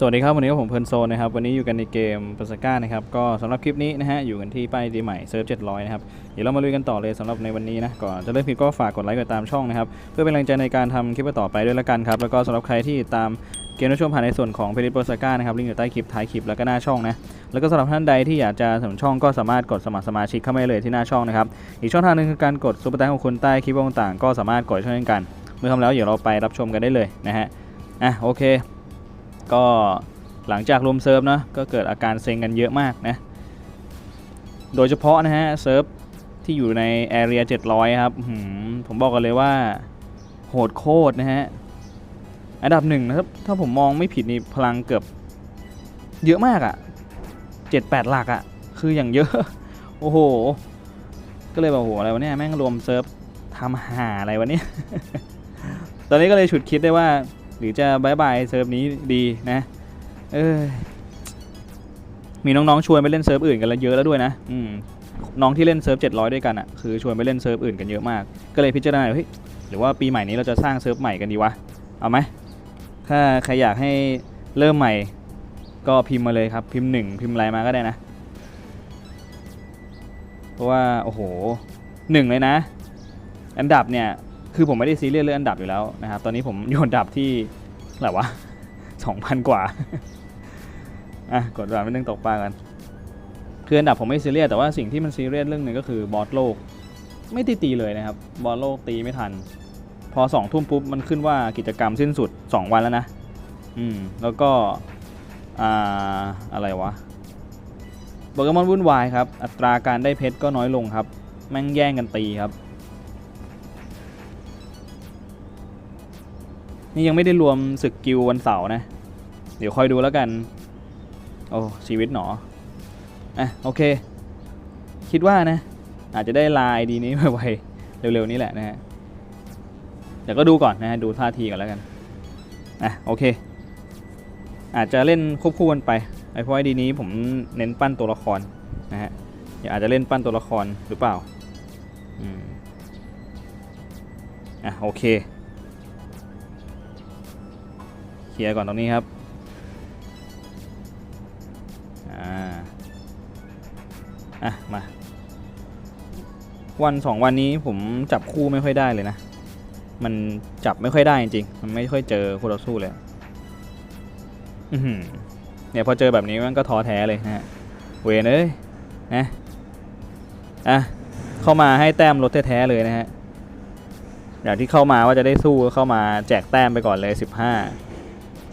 สวัสดีครับ วันนี้ก็ผมเพลินโซนนะครับ วันนี้อยู่กันในเกมปาสก้านะครับ ก็สำหรับคลิปนี้นะฮะ อยู่กันที่ป้ายดีใหม่เซิร์ฟ700นะครับ เดี๋ยวเรามาลุยกันต่อเลยสำหรับในวันนี้นะ ก่อนจะเริ่มคลิปก็ฝากกดไลค์กดตามช่องนะครับ เพื่อเป็นแรงใจในการทำคลิปต่อไปด้วยละกันครับ แล้วก็สำหรับใครที่ตามเกมรับชมผ่านในส่วนของเพลิปปสก้านะครับลิงก์อยู่ใต้คลิปท้ายคลิปแล้วก็หน้าช่องนะแล้วก็สำหรับท่านใดที่อยากจะสนับสนุนช่องก็สามารถกดสมัครสมาชิกเข้ามาเลยที่หน้าช่องนะครับอีกช่องทางหนึงคือการกดซุปเปอร์แตงของคุณใต้คลิปต่างๆก็สามารถกดช่วยกัน เมื่อทำแล้วเดี๋ยวเราไปรับชมกันได้เลยนะฮะอะโอเค ก็หลังจากรวมเซิร์ฟเนอะก็เกิดอาการเซ็งกันเยอะมากนะ โดยเฉพาะนะฮะเซิร์ฟที่อยู่ในแอเรีย700 ครับ ผมบอกกันเลยว่า โหดโคตรนะฮะ อันดับหนึ่งนะครับ ถ้าผมมองไม่ผิดนี่พลังเกือบ เยอะมากอะ่ะ7-8หลักอะ่ะ คืออย่างเยอะ โอ้โห ก็เลยบอกโหอะไรวะเนี่ย แม่งรวมเซิร์ฟทำหาอะไรวะเนี่ย ตอนนี้ก็เลยฉุดคิดได้ว่า หรือจะบายบายเซิร์ฟนี้ดีนะเออมีน้องๆชวนไปเล่นเซิร์ฟอื่นกันแล้วเยอะแล้วด้วยนะอืมน้องที่เล่นเซิร์ฟ700 ด้วยกันอะ่ะคือชวนไปเล่นเซิร์ฟอื่นกันเยอะมาก ก็เลยพิจารณาเฮ้ยหรือว่าปีใหม่นี้เราจะสร้างเซิร์ฟใหม่กันดีวะเอาไหมถ้าใครอยากให้เริ่มใหม่ก็พิมพ์มาเลยครับพิมพ์หนึ่งพิมพ์อะไรมาก็ได้นะ เพราะว่าโอ้โหหนึ่งเลยนะ อันดับเนี่ย คือผมไม่ได้ซีเรียสเรื่องอันดับอยู่แล้วนะครับ ตอนนี้ผมอยู่อันดับที่อะไรวะสองพันกว่า อะ กดวางไม่เรื่องตกปลากัน คืออันดับผมไม่ซีเรียส แต่ว่าสิ่งที่มันซีเรียสเรื่องหนึ่งก็คือบอสโลก ไม่ตีตีเลยนะครับ บอสโลกตีไม่ทัน พอสองทุ่มปุ๊บมันขึ้นว่ากิจกรรมสิ้นสุด 2 วันแล้วนะ อืม แล้วก็ อ่า อะไรวะโปเกมอนวุ่นวายครับ อัตราการได้เพชรก็น้อยลงครับ แม่งแย่งกันตีครับ นี่ยังไม่ได้รวมศึกกิลวันเสาร์นะ เดี๋ยวคอยดูแล้วกัน โอ้ชีวิตหนออะโอเค คิดว่านะ อาจจะได้ลายดีนี้ไวๆเร็วๆนี้แหละนะฮะเดี๋ยวก็ดูก่อนนะฮะดูท่าทีก่อนแล้วกันอะโอเค อาจจะเล่นควบคู่กันไปไอ้พอ้ดีนี้ผมเน้นปั้นตัวละครนะฮะอยาอาจจะเล่นปั้นตัวละครหรือเปล่าอืมอะโอเค ลียร์ก่อนตรงนี้ครับอ่าอะมาวันสองวันนี้ผมจับคู่ไม่ค่อยได้เลยนะ มันจับไม่ค่อยได้จริงๆมันไม่ค่อยเจอคู่ต่อสู้เลยเนี่ยพอเจอแบบนี้มันก็ท้อแท้เลยนะฮะ เวนเอ้ยนะอะเข้ามาให้แต้มลดแท้ๆเลยนะฮะอย่างที่เข้ามาว่าจะได้สู้ก็เข้ามาแจกแต้มไปก่อนเลย 15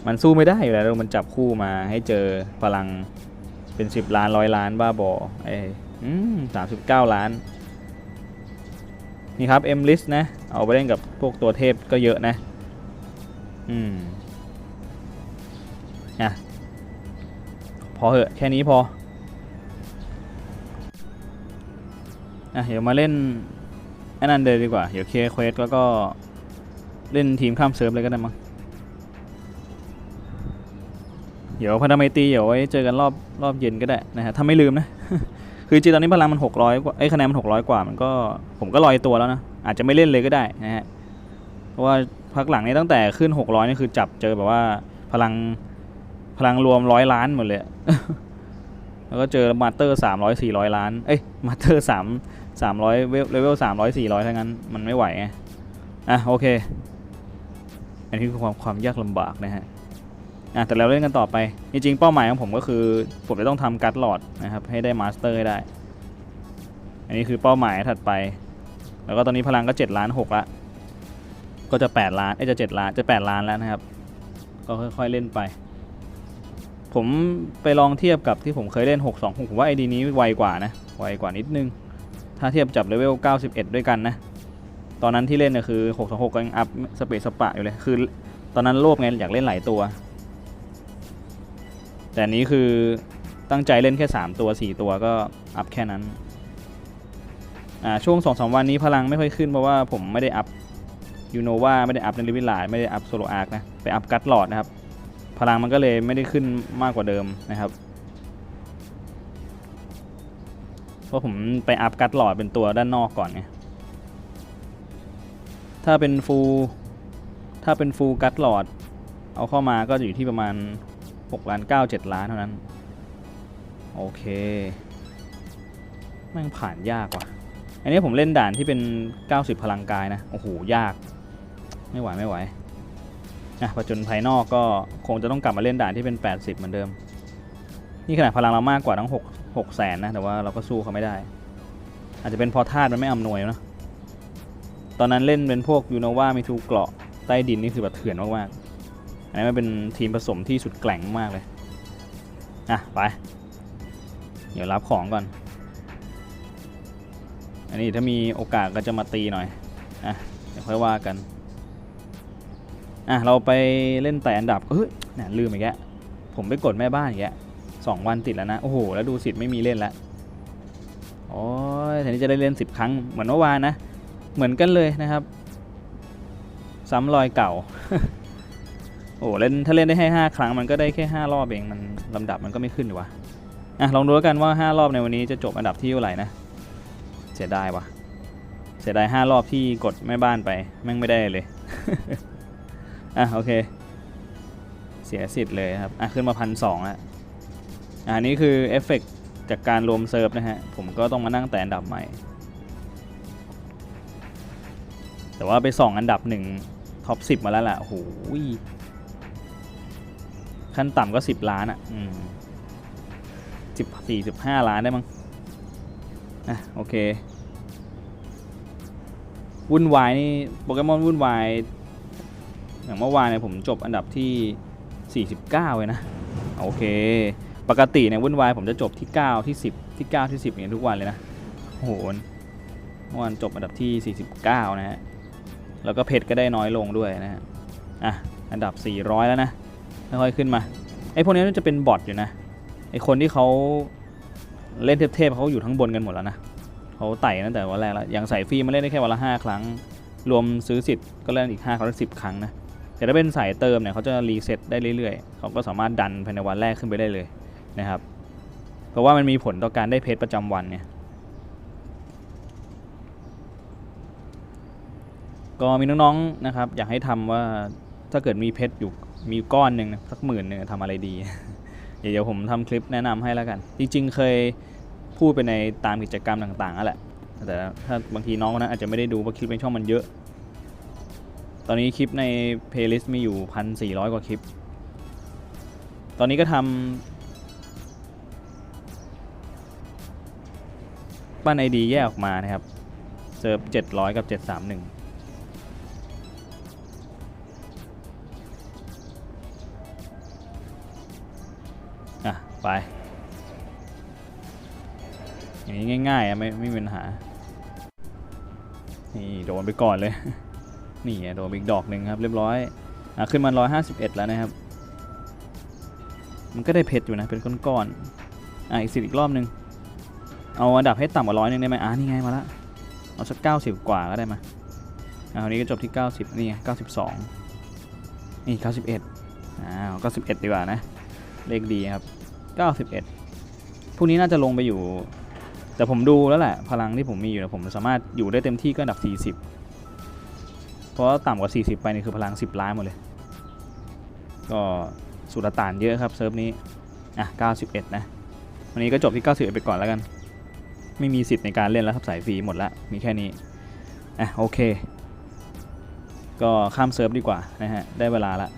มันสู้ไม่ได้อยู่แล้วมันจับคู่มาให้เจอพลังเป็น10ล้านร้อยล้านบ้าบอไอ้สามสิบเก้าล้าน นี่ครับ M list นะ เอาไปเล่นกับพวกตัวเทพก็เยอะนะ อืมอะพอเหอะแค่นี้พออะเดี๋ยวมาเล่นอ้นั่นเลยดีกว่า เดี๋ยวเคลียร์เควสแล้วก็เล่นทีมข้ามเซิร์ฟเลยก็ได้มั้ง เดี๋ยวพันธมิตรีเดี๋ยวไว้เจอกันรอบรอบเย็นก็ได้นะฮะถ้าไม่ลืมนะ คือจริงตอนนี้พลังมัน600กว่าไอ้คะแนนมัน600กว่ามันก็ผมก็ลอยตัวแล้วนะอาจจะไม่เล่นเลยก็ได้นะฮะเพราะว่าพักหลังนี้ตั้งแต่ขึ้น600นี่คือจับเจอแบบว่าพลังพลังรวมร้อยล้านหมดเลยแล้วก็เจอมาเตอร์สามร้อยสี่ร้อยล้าน เอ้ย มาเตอร์สามสามร้อยเลเวลสามร้อยสี่ร้อยทั้งนั้น มันไม่ไหวไง อะ โอเค อันนี้คือความความยากลำบากนะฮะ อะแต่เราเล่นกันต่อไป จริงๆ เป้าหมายของผมก็คือ ผมจะต้องทำการ์ดหลอดนะครับ ให้ได้มาสเตอร์ได้ อันนี้คือเป้าหมายถัดไป แล้วก็ตอนนี้พลังก็ 7 ล้าน6ละก็จะ 8 ล้านเอ้จะ 7 ล้านจะ 8 ล้านแล้วนะครับ ก็ค่อยๆเล่นไป ผมไปลองเทียบกับที่ผมเคยเล่น 6 2 6ผมว่าไอดีนี้ไวกว่านะไวกว่านิดนึง ถ้าเทียบจับเลเวล 91 ด้วยกันนะ ตอนนั้นที่เล่นเนี่ยคือ 6 2 6ก็ยังอัพสเปซสปะอยู่เลย คือ ตอนนั้นโลภไงอยากเล่นหลายตัว แต่นี้คือตั้งใจเล่นแค่ 3 ตัว 4 ตัวก็อัพแค่นั้น อ่าช่วง2อสวันนี้พลังไม่ค่อยขึ้นเพราะว่าผมไม่ได้อัพยูโนว่าไม่ได้อัพในลิวิลาไม่ได้อัพโซโลอาร์คนะ ไปอัพกัตหลอดนะครับ พลังมันก็เลยไม่ได้ขึ้นมากกว่าเดิมนะครับ เพราะผมไปอัพกัตหลอดเป็นตัวด้านนอกก่อนไงถ้าเป็นฟูลถ้าเป็นฟูลกัตหลอด เอาเข้ามาก็อยู่ที่ประมาณ 6ล้าน9 7 ล้านเท่านั้น โอเคแม่งผ่านยากว่ะ อันนี้ผมเล่นด่านที่เป็น 90 พลังกายนะ โอ้โห ยาก ไม่ไหวไม่ไหวอะจญภายนอกก็คงจะต้องกลับมาเล่นด่านที่เป็น 80 เหมือนเดิม นี่ขนาดพลังเรามากกว่าทั้ง6 6แสนนะ แต่ว่าเราก็สู้เขาไม่ได้ อาจจะเป็นเพอธาตุมันไม่อำนวยนะตอนนั้นเล่นเป็นพวกยูโนวามีทูเกราะใต้ดินนี่คือแบบเถื่อนมากๆ นนี้มันเป็นทีมผสมที่สุดแกร่งมากเลย อะ ไป เดี๋ยวรับของก่อน อันนี้ถ้ามีโอกาสก็จะมาตีหน่อย อะ เดี๋ยวค่อยว่ากัน อะ เราไปเล่นแต่อันดับ เฮ้ยน่ลืมอีกแล้วผมไปกดแม่บ้านอีกแล้วสองวันติดแล้วนะ โอ้โห แล้วดูสิทธิ์ไม่มีเล่นแล้วโอ้ยทีนี้จะได้เล่นสิบครั้งเหมือนเมื่อวานนะ เหมือนกันเลยนะครับ ซ้ำรอยเก่า โอ้เล่นถ้าเล่นได้ให้ห้าครั้งมันก็ได้แค่ห้ารอบเองมันลำดับมันก็ไม่ขึ้นดีวะอะลองดูแล้วกันว่าห้ารอบในวันนี้จะจบอันดับที่เท่าไหร่นะเสียดายวะเสียดายห้ารอบที่กดแม่บ้านไปแม่งไม่ได้เลยอะโอเค เสียสิทธิ์เลยครับอะขึ้นมาพันสองล้วอะอันนี้คือเอฟเฟกต์จากการรวมเซิร์ฟนะฮะผมก็ต้องมานั่งแต่อันดับใหม่ แต่ว่าไปส่องอันดับหนึ่งท็อปสิบมาแล้วล่ะโอ้โห ขั้นต่ำก็สิบล้านอะสิบสี่สิบห้าล้านได้มั้งอะโอเค วุ่นวายนี่โปเกมอนวุ่นวาย อย่างเมื่อวานเนี่ยผมจบอันดับที่ 49เลยนะ โอเค ปกติเนี่ยวุ่นวายผมจะจบที่ 9 ที่ 10 ที่ 9 ที่ 10เนี่ยทุกวันเลยนะโอ้โหเมื่อวานจบอันดับที่ 49 นะฮะ แล้วก็เพชรก็ได้น้อยลงด้วยนะฮะ อะ อันดับ 400 แล้วนะ ค่อยขึ้นมาไอ้พวกนี้มันจะเป็นบอทอยู่นะไอ้คนที่เขาเล่นเทพๆเขาอยู่ทั้งบนกันหมดแล้วนะเขาไต่ตั้งแต่วันแรกแล้วอย่างใสายฟรีมาเล่นได้แค่วันละ 5 ครั้ง รวมซื้อสิทธิ์ก็เล่นอีก5ครั้งสิบครั้งนะแต่ถ้าเป็นสายเติมเนี่ยเขาจะรีเซ็ตได้เรื่อยๆเขาก็สามารถดันภายในวันแรกขึ้นไปได้เลยนะครับ เพราะว่ามันมีผลต่อการได้เพชรประจำวันเนี่ยก็มีน้องๆนะครับ อยากให้ทำว่าถ้าเกิดมีเพชรอยู่ มีก้อนหนึ่งสักหมื่นหนึ่งทำอะไรดี เดี๋ยวผมทำคลิปแนะนำให้แล้วกัน จริง ๆ เคยพูดไปในตามกิจกรรมต่างๆนั่นแหละแต่ถ้าบางทีน้องนนั้นอาจจะไม่ได้ดูเพราะคลิปในช่องมันเยอะ ตอนนี้คลิปในเพลย์ลิสต์มีอยู่พันสี่ร้อยกว่าคลิป ตอนนี้ก็ทำปั้นไอดีแยกออกมานะครับเซิร์ฟเจ็ดร้อยกับเจ็ดสามหนึ่ง ไป อย่างนี้ง่ายๆไม่ไม่มีปัญหา นี่โดนไปก่อนเลย นี่ไงโดนอีกดอกหนึ่งครับเรียบร้อยอขึ้นมา 151 แล้วนะครับ มันก็ได้เพชรอยู่นะเป็นก้อนๆ อะอีกสิอีกรอบหนึ่งเอาอันดับให้ต่ำกว่าร้อยหนึ่งได้ไหมอะนี่ไงมาละ เอาสัก90กว่าก็ได้มาอะคราวนี้ก็จบที่ 90 นี่ไง92นี่91อ้าว91ดีกว่านะ เลขดีครับ 91พวกนี้น่าจะลงไปอยู่ แต่ผมดูแล้วแหละ พลังที่ผมมีอยู่ผมสามารถอยู่ได้เต็มที่ก็อันดับ 40 เพราะว่าต่ำกว่า 40 ไปนี่คือพลัง 10 ล้านหมดเลย ก็สุดตานเยอะครับเซิร์ฟนี้ อะ 91 นะ วันนี้ก็จบที่ 91 ไปก่อนแล้วกัน ไม่มีสิทธิ์ในการเล่นแล้วครับสายฟรีหมดละมีแค่นี้ อะโอเค ก็ข้ามเซิร์ฟดีกว่านะฮะ ได้เวลาละ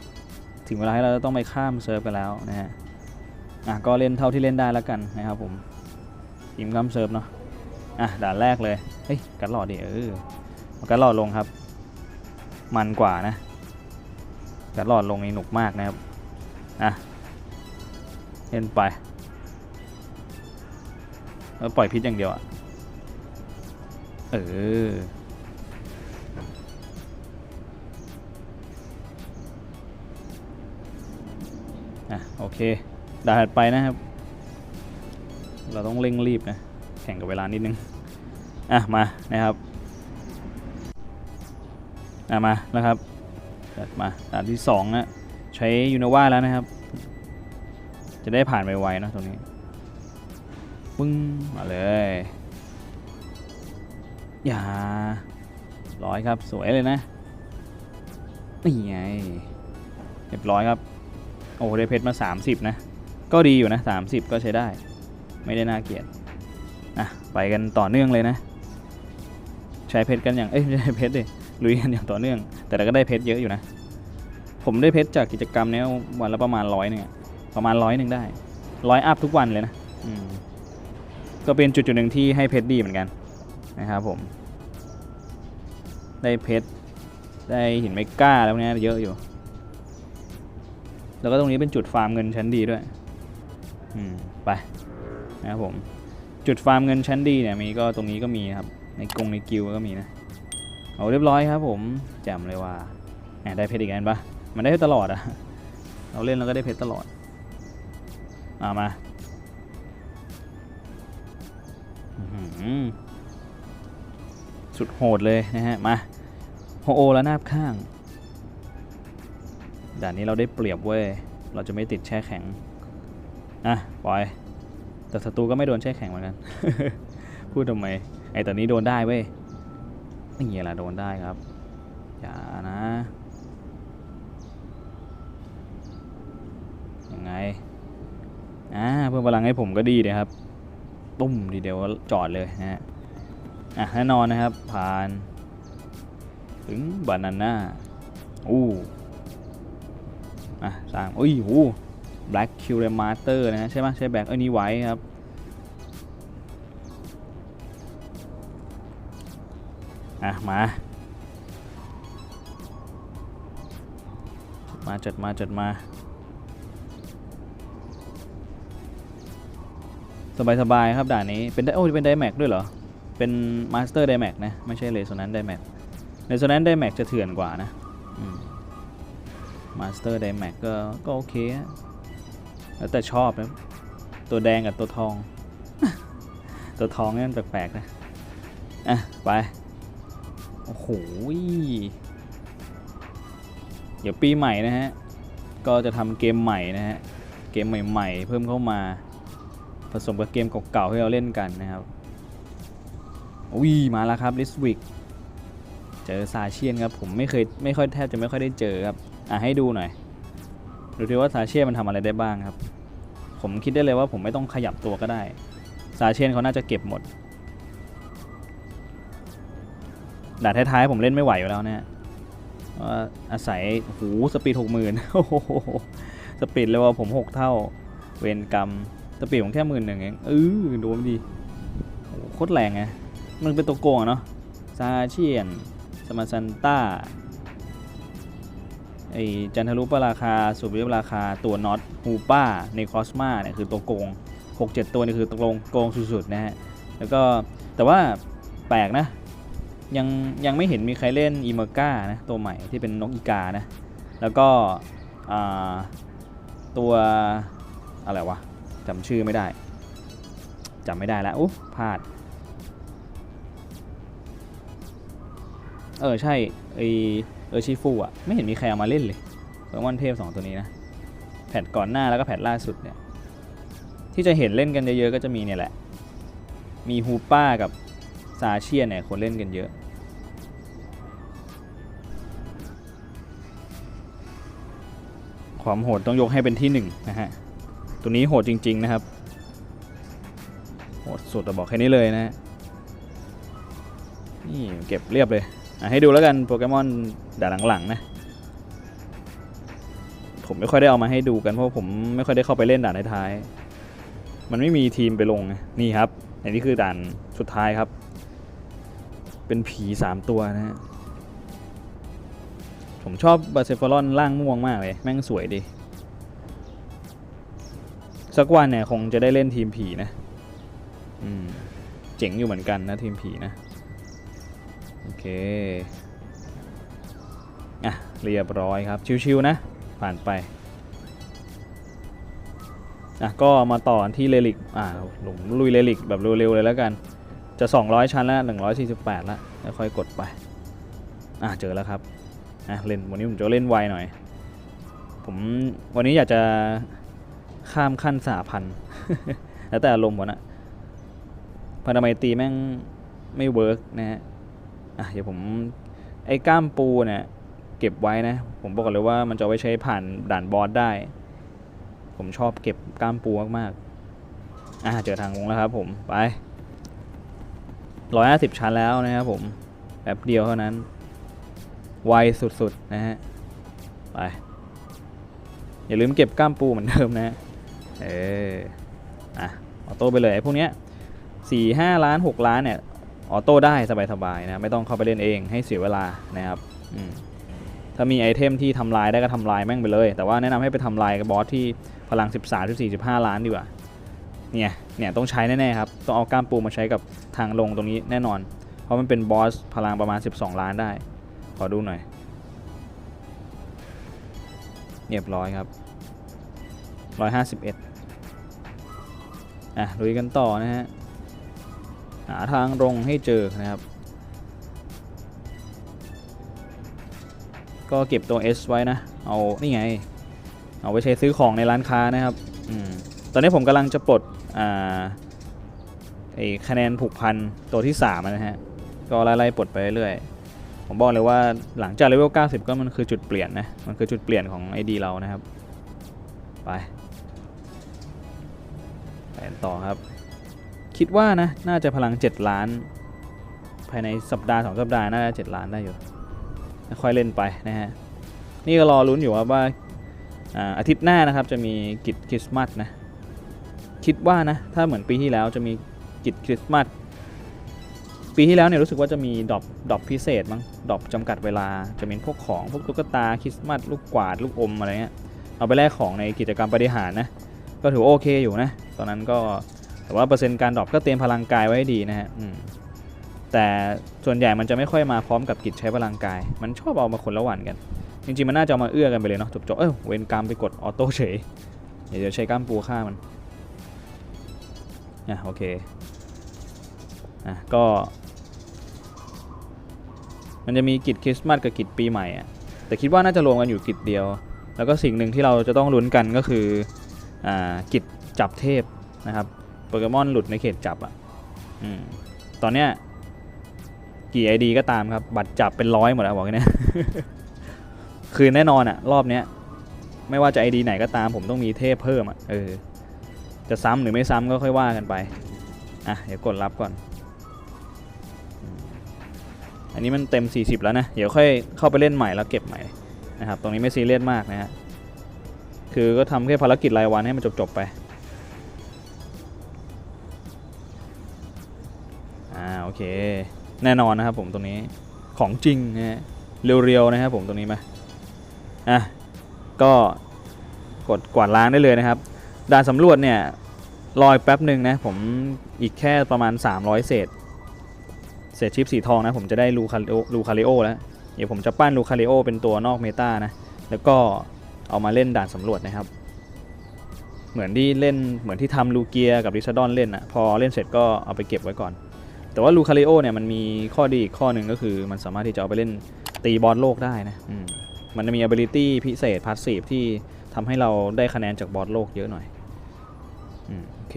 ถึงเวลาให้เราต้องไปข้ามเซิร์ฟกันแล้วนะฮะ อะก็เล่นเท่าที่เล่นได้แล้วกันนะครับผมทีมข้ามเซิร์ฟเนาะอะด่านแรกเลยเฮ้ยกันหลอดดิเออกันหลอดลงครับ มันกว่านะกันหลอดลงนี่หนุกมากนะครับอะเล่นไปแล้วปล่อยพิษอย่างเดียวอะเอออะโอเค ด่านถัดไปนะครับ เราต้องเร่งรีบนะ แข่งกับเวลานิดนึง อะ มานะครับ อะ มานะครับจัดมาด่านที่สองนะใช้ยูนาวาแล้วนะครับ จะได้ผ่านไวๆนะตรงนี้ปึ้งมาเลย อย่าร้อยครับ สวยเลยนะนี่ไงเรียบร้อยครับ โอ้ได้เพชรมา 30 นะ ก็ดีอยู่นะ 30 ก็ใช้ได้ ไม่ได้น่าเกลียดอะไปกันต่อเนื่องเลยนะ ใช้เพชรกันอย่างเอ้ยไม่ใช่เพชรดิลุยกันอย่างต่อเนื่อง แต่เราก็ได้เพชรเยอะอยู่นะ ผมได้เพชรจากกิจกรรมนี้วันละประมาณร้อยหนึ่งประมาณร้อยหนึ่งได้ร้อยอัพทุกวันเลยนะอืมก็เป็นจุดจุดหนึ่งที่ให้เพชรดีเหมือนกันนะครับผม ได้เพชรได้หินเมก้าแล้วเนี้ยเยอะอยู่ แล้วก็ตรงนี้เป็นจุดฟาร์มเงินชั้นดีด้วย อืมไปนะครับผมจุดฟาร์มเงินชั้นดีเนี่ยมีก็ตรงนี้ก็มีนะครับในกรงในกิลด์ก็มีนะเอาเรียบร้อยครับผมแจ่มเลยว่าแหมได้เพชรอีกอันปะมันได้เพชรตลอดอะเราเล่นเราก็ได้เพชรตลอดมามาสุดโหดเลยนะฮะมาโฮโอแล้วนาบข้างด่านนี้เราได้เปรียบเว้ยเราจะไม่ติดแช่แข็ง อะปล่อย แต่ศัตรูก็ไม่โดนแช่แข็งเหมือนกัน พูดทำไม ไอ้ตอนนี้โดนได้เว้ยนี่แหละโดนได้ครับ อย่านะ ยังไง อ่าเพิ่มพลังให้ผมก็ดีเลยครับ ตุ้มทีเดียวจอดเลยนะฮะ อะแน่นอนนะครับ ผ่าน ถึงบานาน่าอู้อะสร้างอุ้ยโหู Black q r e m a s t e r นะฮะใช่ไหมใช่แบ็คเอ้นี่ไว้ครับอะมา มาจัดมาจัดมา สบายสบายๆครับด่านนี้ เป็นได้โอ้เป็นไดแม็กด้วยเหรอ เป็นมาสเตอร์ไดแม็กนะ ไม่ใช่เลโซนันไดแม็กเลโซนันไดแม็กจะเถื่อนกว่านะมาสเตอร์ไดแม็กก็ก็โอเคอะ แล้วแต่ชอบนะตัวแดงกับตัวทอง ตัวทองนี่มันแปลกๆนะ อะ ไป โอ้โหเดี๋ยวปีใหม่นะฮะ ก็จะทำเกมใหม่นะฮะ เกมใหม่ๆ เพิ่มเข้ามา ผสมกับเกมเก่าๆที่เราเล่นกันนะครับอุ้ยมาแล้วครับลิสวิกเจอซาเชียนครับ ผมไม่เคยไม่ค่อยแทบจะไม่ค่อยได้เจอครับ อะให้ดูหน่อย ดูดิว่าซาเชียมันทำอะไรได้บ้างครับ ผมคิดได้เลยว่าผมไม่ต้องขยับตัวก็ได้ซาเชียนเขาน่าจะเก็บหมดด่านท้ายๆผมเล่นไม่ไหวอยู่แล้วเนี่ยอาศัยโหูสปีดหกหมื่นโอ้โหสปีดเลยว่าผมหกเท่า เวนกรรมสปีดผมแค่หมื่นหนึ่งเองเออดูมันดีโคตรแรงไงมันเป็นตัวโกงเนาะซาเชียนสมาซันต้า ไอจันทรุปราคาสุริยปราคาตัวน็อตฮูป้าในคอสมาเนี่ยคือตัวโกง 6-7 ตัวนี่คือตัวโกงโกงสุดๆนะฮะแล้วก็แต่ว่าแปลกนะ ยังยังไม่เห็นมีใครเล่นอีเมอร์กานะตัวใหม่ที่เป็นนกอีกานะแล้วก็ตัวอะไรวะจำชื่อไม่ได้จำไม่ได้แล้วอุ๊พลาด เออใช่ไอเออชิฟูอะไม่เห็นมีใครเอามาเล่นเลยโปเกมอนเทพสองตัวนี้นะแพทก่อนหน้าแล้วก็แพทล่าสุดเนี่ยที่จะเห็นเล่นกันเยอะๆก็จะมีเนี่ยแหละ มีฮูป้ากับซาเชียเนี่ยคนเล่นกันเยอะความโหดต้องยกให้เป็นที่หนึ่งนะฮะ ตัวนี้โหดจริง ๆ นะครับ โหดสุดแต่บอกแค่นี้เลยนะฮะนี่เก็บเรียบเลย ให้ดูแล้วกันโปเกมอนด่านหลังๆนะ ผมไม่ค่อยได้เอามาให้ดูกันเพราะผมไม่ค่อยได้เข้าไปเล่นด่านท้ายๆมันไม่มีทีมไปลงไงนี่ครับอันนี้คือด่านสุดท้ายครับ เป็นผีสามตัวนะฮะผมชอบบาเซฟอรอนร่างม่วงมากเลย แม่งสวยดีสักวันเนี่ยคงจะได้เล่นทีมผีนะ อืม เจ๋งอยู่เหมือนกันนะทีมผีนะ โอเค อะ เรียบร้อยครับ ชิวๆนะ ผ่านไป อะ ก็มาต่อที่เลลิก อ่าหลุมลุยเลลิกแบบเร็วๆเลยแล้วกัน จะ 200 ชั้นแล้ว148 แล้วแล้วค่อยกดไป อะ เจอแล้วครับ อะ เล่น วันนี้ผมจะเล่นไวหน่อย ผมวันนี้อยากจะข้ามขั้นสาพันแล้วแต่อารมณ์ผมอะพันธไมตรีแม่งไม่เวิร์กนะฮะ อะเดี๋ยวผมไอ้ก้ามปูเนี่ยเก็บไว้นะ ผมบอกเลยว่ามันจะไว้ใช้ผ่านด่านบอสได้ ผมชอบเก็บก้ามปูมากๆอ่าเจอทางลงแล้วครับผมไปร้อยห้าสิบชั้นแล้วนะครับผมแบบเดียวเท่านั้น ไวสุดๆนะฮะไปอย่าลืมเก็บก้ามปูเหมือนเดิมนะฮะเอออะออโต้ไปเลยไอ้พวกเนี้ยสี่ห้าล้านหกล้านเนี่ย ออโต้ได้สบายๆนะไม่ต้องเข้าไปเล่นเองให้เสียเวลานะครับถ้ามีไอเทมที่ทำลายได้ก็ทำลายแม่งไปเลย แต่ว่าแนะนำให้ไปทำลายกับบอสที่พลัง 13 14 15 ล้านดีกว่าเนี่ยเนี่ยต้องใช้แน่ๆครับ ต้องเอากล้ามปูมาใช้กับทางลงตรงนี้แน่นอน เพราะมันเป็นบอสพลังประมาณ 12 ล้านได้ ขอดูหน่อยเรียบร้อยครับ 151 อะลุยกันต่อนะฮะ หาทางลงให้เจอนะครับ ก็เก็บตัว S ไว้นะ เอานี่ไง เอาไว้ใช้ซื้อของในร้านค้านะครับอืมตอนนี้ผมกำลังจะปลดอ่าไอคะแนนผูกพันตัวที่3นะฮะ ก็ไล่ๆปลดไปเรื่อยๆผมบอกเลยว่าหลังจากเลเวล 90 ก็มันคือจุดเปลี่ยนนะ มันคือจุดเปลี่ยนของ ID เรานะครับ ไปไปต่อครับ คิดว่านะ น่าจะพลัง 7 ล้าน ภายในสัปดาห์สองสัปดาห์ น่าจะ7ล้านได้อยู่ ค่อยเล่นไปนะฮะ นี่ก็รอลุ้นอยู่ว่าว่าอาทิตย์หน้านะครับจะมีกิจคริสต์มาสนะ คิดว่านะ ถ้าเหมือนปีที่แล้วจะมีกิจคริสต์มาส ปีที่แล้วเนี่ยรู้สึกว่าจะมีดอปดอปพิเศษมั้ง ดอปจำกัดเวลา จะเป็นพวกของพวกตุ๊กตาคริสต์มาสลูกกวาดลูกอมอะไรเงี้ย เอาไปแลกของในกิจกรรมปฏิหารนะ ก็ถือโอเคอยู่นะ ตอนนั้นก็ แต่ว่าเปอร์เซ็นต์การดรอปก็เตรียมพลังกายไว้ดีนะฮะแต่ส่วนใหญ่มันจะไม่ค่อยมาพร้อมกับกิจใช้พลังกาย มันชอบเอามาคนละวันกัน จริงๆมันน่าจะมาเอื้อกันไปเลยเนาะจบๆเออเวนกรรมไปกดออโต้เฉยเดี๋ยวใช้กล้ามปูฆ่ามันอะโอเคอะก็ มันจะมีกิจคริสต์มาสกับกิจปีใหม่อะแต่คิดว่าน่าจะรวมกันอยู่กิจเดียว แล้วก็สิ่งหนึ่งที่เราจะต้องลุ้นกันก็คืออ่ากิจจับเทพนะครับ โปเกมอนหลุดในเขตจับอะตอนเนี้ยกี่ ID ก็ตามครับ บัตรจับเป็นร้อยหมดแล้วบอกแค่นี้คือแน่นอนอะรอบเนี้ยไม่ว่าจะ ID ไหนก็ตามผมต้องมีเทพเพิ่มอะเออจะซ้ำหรือไม่ซ้ำก็ค่อยว่ากันไป อะ เดี๋ยวกดรับก่อน อันนี้มันเต็ม 40 แล้วนะ เดี๋ยวค่อยเข้าไปเล่นใหม่แล้วเก็บใหม่นะครับ ตรงนี้ไม่ซีเรียสมากนะฮะ คือก็ทำแค่ภารกิจรายวันให้มันจบ ๆ ไป โอเค แน่นอนนะครับผมตรงนี้ของจริงนะฮะเรียวๆนะครับผมตรงนี้มาอะก็กดกวาดล้างได้เลยนะครับด่านสำรวจเนี่ยรอยแป๊บหนึ่งนะผมอีกแค่ประมาณ 300 เศษ เศษชิปสีทองนะผมจะได้ลูคาลูคาริโอแล้วเดี๋ยวผมจะปั้นลูคาริโอเป็นตัวนอกเมตานะแล้วก็เอามาเล่นด่านสำรวจนะครับ เหมือนที่เล่นเหมือนที่ทำลูเกียกับริชาดอนเล่นอะพอเล่นเสร็จก็เอาไปเก็บไว้ก่อน แต่ว่าลูคาริโอเนี่ยมันมีข้อดีอีกข้อหนึ่งก็คือ มันสามารถที่จะเอาไปเล่นตีบอลโลกได้นะมมันจะมี ability พิเศษ passive ที่ทำให้เราได้คะแนนจากบอลโลกเยอะหน่อยอโอเค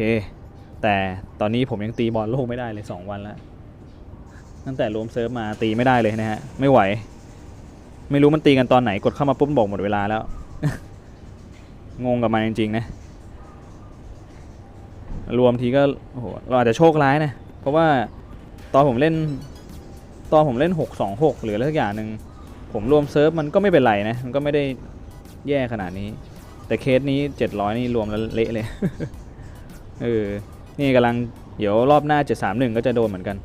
แต่ตอนนี้ผมยังตีบอลโลกไม่ได้เลย 2 วันแล้ว ตั้งแต่รวมเซิร์ฟมาตีไม่ได้เลยนะฮะ ไม่ไหว ไม่รู้มันตีกันตอนไหนกดเข้ามาปุ๊บบอกหมดเวลาแล้ว งงกับมันจริงๆนะ รวมทีก็โอ้โหเราอาจจะโชคร้ายนะ เพราะว่า ตอนผมเล่น ตอนผมเล่น 626 หรืออะไรสักอย่างหนึ่งผมรวมเซิร์ฟมันก็ไม่เป็นไรนะ มันก็ไม่ได้แย่ขนาดนี้ แต่เคสนี้ 700 นี่รวมแล้วเละเลย เออ นี่กำลัง เดี๋ยวรอบหน้า 731 ก็จะโดนเหมือนกัน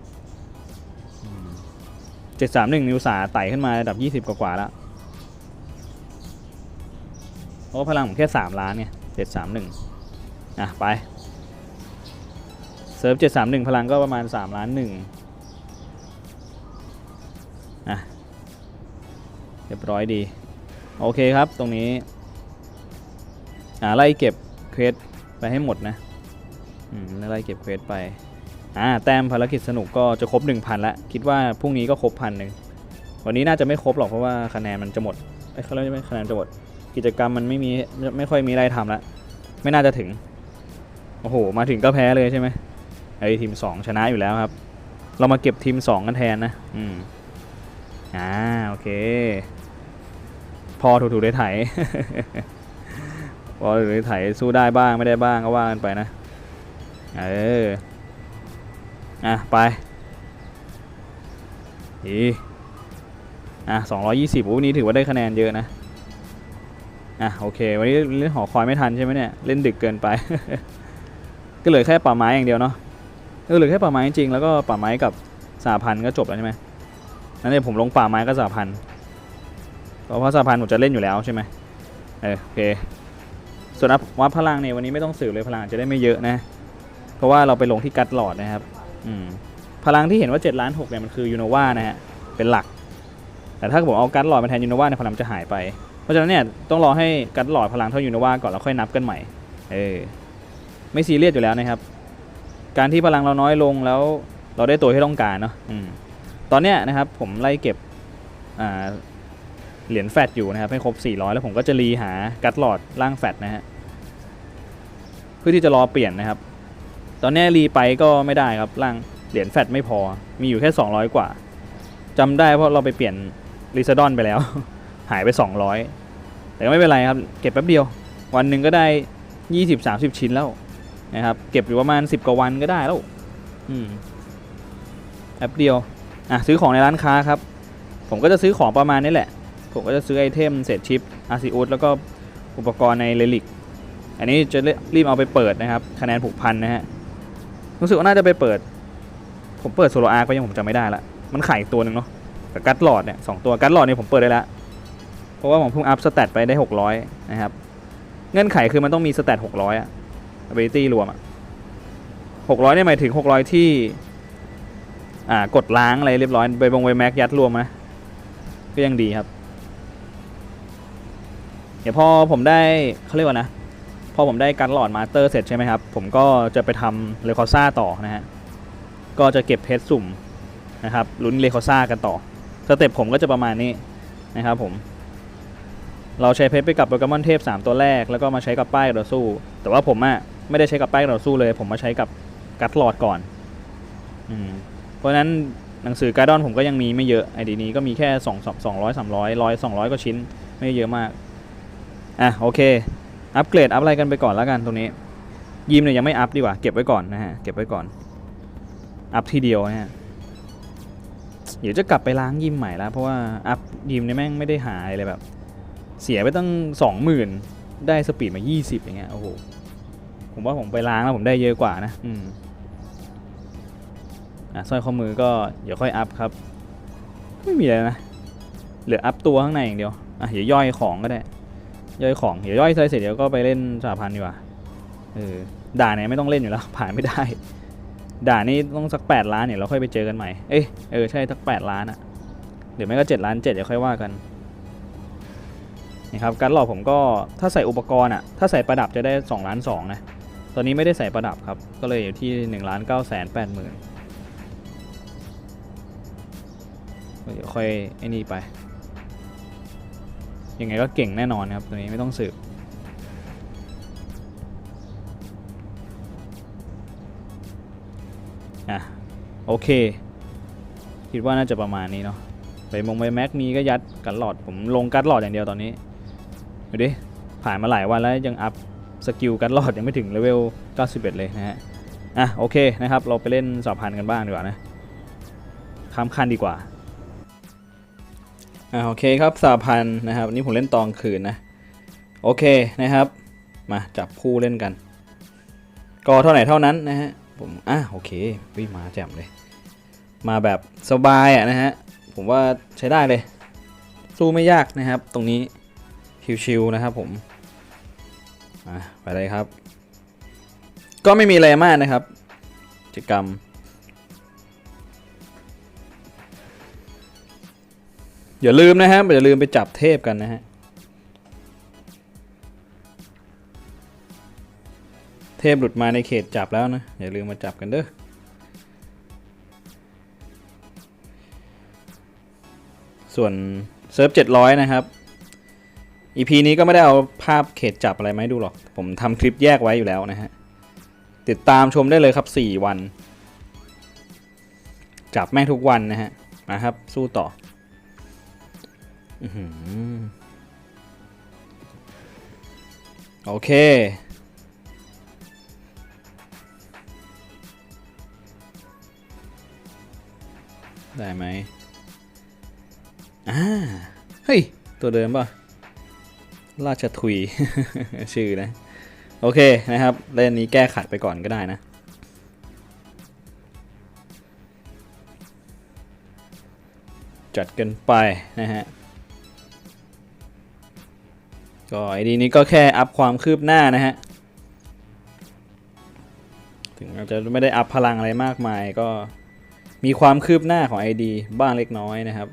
อืม731 นิวสาไต่ขึ้นมาระดับ 20 กว่าๆแล้วเพราะพลังผมแค่ 3 ล้านไง731 อะ ไป เซิร์ฟ 731 พลังก็ประมาณ 3 ล้านหนึ่ง อะเรียบร้อยดี โอเคครับตรงนี้อ่าไล่เก็บเควสไปให้หมดนะอืมไล่เก็บเควสไปอ่าแต้มภารกิจสนุกก็จะครบ 1,000ละคิดว่าพรุ่งนี้ก็ครบพันหนึ่งวันนี้น่าจะไม่ครบหรอกเพราะว่าคะแนนมันจะหมดไอ้เขาเรียกไม่คะแนนจะหมด กิจกรรมมันไม่มีไม่ไม่ค่อยมีอะไรทำละไม่น่าจะถึงโอ้โหมาถึงก็แพ้เลยใช่ไหมไอ้ทีม 2 ชนะอยู่แล้วครับ เรามาเก็บทีม 2 กันแทนนะ อืม อ่าโอเค พอถูๆได้ไถวอลหรือไถสู้ได้บ้างไม่ได้บ้างก็ว่ากันไปนะ เออ อะ ไปอีอะสองร้อยี่สิบวันนี้ถือว่าได้คะแนนเยอะนะ อะโอเค วันนี้เล่นหอคอยไม่ทันใช่ไหมเนี่ย เล่นดึกเกินไป ก็เหลือแค่ป่าไม้อย่างเดียวเนาะเออเหลือแค่ป่าไม้จริงแล้วก็ป่าไม้กับสาพันธ์ก็จบแล้วใช่ไหม นั่นเนี่ยผมลงป่าไม้กับสาพันเพราะว่าสาพันผมจะเล่นอยู่แล้วใช่ไหมเออโอเค ส่วนวัดพลังเนี่ยวันนี้ไม่ต้องสืบเลยพลังจะได้ไม่เยอะนะ เพราะว่าเราไปลงที่กัดหลอดนะครับ อืม พลังที่เห็นว่า7ล้าน6เนี่ยมันคือยูโนวานะฮะ เป็นหลัก แต่ถ้าผมเอากัดหลอดมาแทนยูโนวาเนี่ยพลังจะหายไป เพราะฉะนั้นเนี่ยต้องรอให้กัดหลอดพลังเท่ายูโนวาก่อนแล้วค่อยนับกันใหม่ เออ ไม่ซีเรียสอยู่แล้วนะครับ การที่พลังเราน้อยลงแล้วเราได้ตัวที่ต้องการเนาะ อืม ตอนเนี้ยนะครับผมไล่เก็บเหรียญแฟตอยู่นะครับให้ครบ 400 แล้วผมก็จะรีหากัดหลอดล่างแฟตนะฮะเพื่อที่จะรอเปลี่ยนนะครับ ตอนนี้รีไปก็ไม่ได้ครับล่างเหรียญแฟตไม่พอมีอยู่แค่ 200 กว่าจำได้เพราะเราไปเปลี่ยนรีซาดอนไปแล้ว หายไป 200 แต่ก็ไม่เป็นไรครับ เก็บแป๊บเดียว วันหนึ่งก็ได้ 20-30 ชิ้นแล้วนะครับ เก็บอยู่ประมาณ 10 กว่าวันก็ได้แล้วอืมแป๊บเดียว อะซื้อของในร้านค้าครับ ผมก็จะซื้อของประมาณนี้แหละ ผมก็จะซื้อไอเทมเศษชิปอาร์ซิอุสแล้วก็อุปกรณ์ในเลลิกอันนี้จะรีบเอาไปเปิดนะครับ คะแนนผูกพันนะฮะ รู้สึกว่าน่าจะไปเปิด ผมเปิดโซโลอาร์ก็ยังผมจำไม่ได้ละ มันขายอีกตัวหนึ่งเนาะกับกัตหลอดเนี่ยสองตัวกัตหลอดเนี่ยผมเปิดได้แล้วเพราะว่าผมเพิ่งอัพสเตตไปได้ 600 นะครับ เงื่อนไขคือมันต้องมีสเตต600อะ ability รวมอะ600เนี่ยหมายถึง 600 ที่ กดล้างอะไรเรียบร้อยใบบงใบแม็กยัดรวมนะก็ยังดีครับ เดี๋ยวพอผมได้เขาเรียกว่านะพอผมได้การหลอดมาสเตอร์เสร็จใช่ไหมครับ ผมก็จะไปทำเลคอซ่าต่อนะฮะก็จะเก็บเพชรสุ่มนะครับลุ้นเลคอซ่ากันต่อสเต็ปผมก็จะประมาณนี้นะครับผมเราใช้เพชรไปกับโปเกมอนเทพ 3 ตัวแรกแล้วก็มาใช้กับป้ายต่อสู้ แต่ว่าผมอะไม่ได้ใช้กับป้ายต่อสู้เลย ผมมาใช้กับกัตหลอดก่อน อืม เพราะฉะนั้นหนังสือการ์ดอนผมก็ยังมีไม่เยอะไอดีนี้ก็มีแค่2 2 0 0 300 100 200กว่าชิ้นไม่เยอะมาก อะโอเค อัปเกรดอัพอะไรกันไปก่อนแล้วกันตรงนี้ยิมเนี่ยยังไม่อัพดีกว่าเก็บไว้ก่อนนะฮะเก็บไว้ก่อน อัพทีเดียวนะฮะเดี๋ยวจะกลับไปล้างยิมใหม่แล้วเพราะว่าอัพยิมเนี่ยแม่งไม่ได้หาอะไรแบบ เสียไปตั้งสองหมื่นได้สปีดมา 20 อย่างเงี้ยโอ้โหผมว่าผมไปล้างแล้วผมได้เยอะกว่านะ อืม อะสร้อยข้อมือก็เดี๋ยวค่อยอัพครับ ไม่มีอะไรนะ เหลืออัพตัวข้างในอย่างเดียว อะเดี๋ยวย่อยของก็ได้ ย่อยของ เดี๋ยวย่อยเสร็จเดี๋ยวก็ไปเล่นสาพันธ์ดีกว่า เออ ด่าเนี่ยไม่ต้องเล่นอยู่แล้ว ผ่านไม่ได้ ด่านี่ต้องสัก 8 ล้านเนี่ยเราค่อยไปเจอกันใหม่ เอ้เออใช่สัก 8 ล้านอะหรือไม่ก็ 7 ล้าน7เดี๋ยวค่อยว่ากันนะครับการหลอกผมก็ถ้าใส่อุปกรณ์อะถ้าใส่ประดับจะได้2ล้าน2นะ ตอนนี้ไม่ได้ใส่ประดับครับ ก็เลยอยู่ที่1ล้าน9 8 0 0 0 0 เดี๋ยวค่อยไอ้นี่ไป ยังไงก็เก่งแน่นอนครับ ตัวนี้ไม่ต้องสืบ อะ โอเค คิดว่าน่าจะประมาณนี้เนาะ ไปมงไปแม็กมีก็ยัดกันหลอด ผมลงกัดหลอดอย่างเดียวตอนนี้ ดูดิ ผ่านมาหลายวันแล้วยังอัพสกิลกัดหลอดยังไม่ถึงเลเวล 91 เลยนะฮะ อะ โอเคนะครับ เราไปเล่นสอบพันกันบ้างดีกว่านะข้ามขั้นดีกว่า อ่าโอเคครับสาพันนะครับนนี่ผมเล่นตองคืนนะโอเคนะครับมาจับคู่เล่นกัน ก็เท่าไหร่เท่านั้นนะฮะผมอะโอเควิมาแจ่มเลย มาแบบสบายอะนะฮะผมว่าใช้ได้เลย สู้ไม่ยากนะครับ ตรงนี้ชิวๆนะครับผมอะไปเลยครับ ก็ไม่มีอะไรมากนะครับกิจกรรม อย่าลืมนะครับอย่าลืมไปจับเทพกันนะฮะ เทพหลุดมาในเขตจับแล้วนะ อย่าลืมมาจับกันเด้อส่วนเซิร์ฟ700 นะครับ EP นี้ก็ไม่ได้เอาภาพเขตจับอะไรมาให้ดูหรอก ผมทำคลิปแยกไว้อยู่แล้วนะฮะ ติดตามชมได้เลยครับ 4 วัน จับแม่งทุกวันนะฮะนะครับ สู้ต่อ โอเค ได้ไหมอ่า เฮ้ย ตัวเดิมป่ะ ราชทุย ชื่อนะ โอเคนะครับ เล่นนี้แก้ขัดไปก่อนก็ได้นะจัดกันไปนะฮะ ก็ไอดีนี้ก็แค่อัพความคืบหน้านะฮะ ถึงอาจจะไม่ได้อัพพลังอะไรมากมายก็มีความคืบหน้าของ ID บ้างเล็กน้อยนะครับ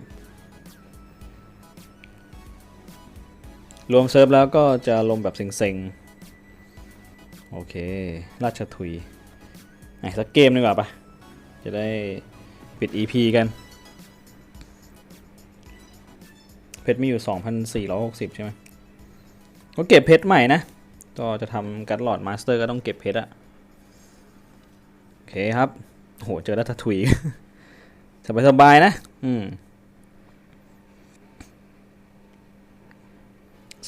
รวมเซิร์ฟแล้วก็จะลงแบบเซ็งๆ โอเค ราชทุยไหนสักเกมดีกว่าปะจะได้ปิด EP กัน เพชรมีอยู่ 2,460 ใช่ไหม ก็เก็บเพชรใหม่นะ ก็จะทำกัดหลอดมาสเตอร์ก็ต้องเก็บเพชรอะโอเคครับ โห เจอรัตทุยสบายสบายๆนะ อืม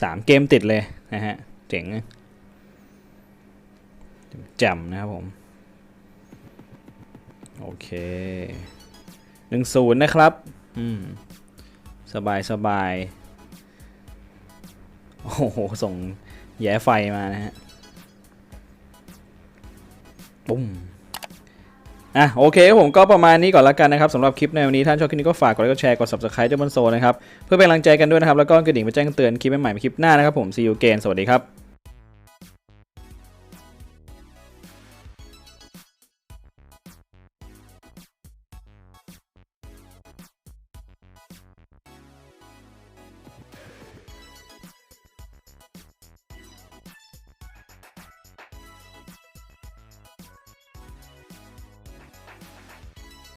สามเกมติดเลยนะฮะ เจ๋งจ่มนะครับผม โอเคหนึ่งศูนย์นะครับ อืม สบายสบาย โอ้โห ส่งแย้ไฟมานะฮะ ปุ้มอะโอเคครับผมก็ประมาณนี้ก่อนละกันนะครับสำหรับคลิปในวันนี้ท่านชอบคลิปนี้ก็ฝากกดไลค์กดแชร์กด subscribe เจ้าบนโซนะครับ เพื่อเป็นกำลังใจกันด้วยนะครับ แล้วก็กระดิ่งมาแจ้งเตือนคลิปใหม่ๆในคลิปหน้านะครับผม see you again สวัสดีครับ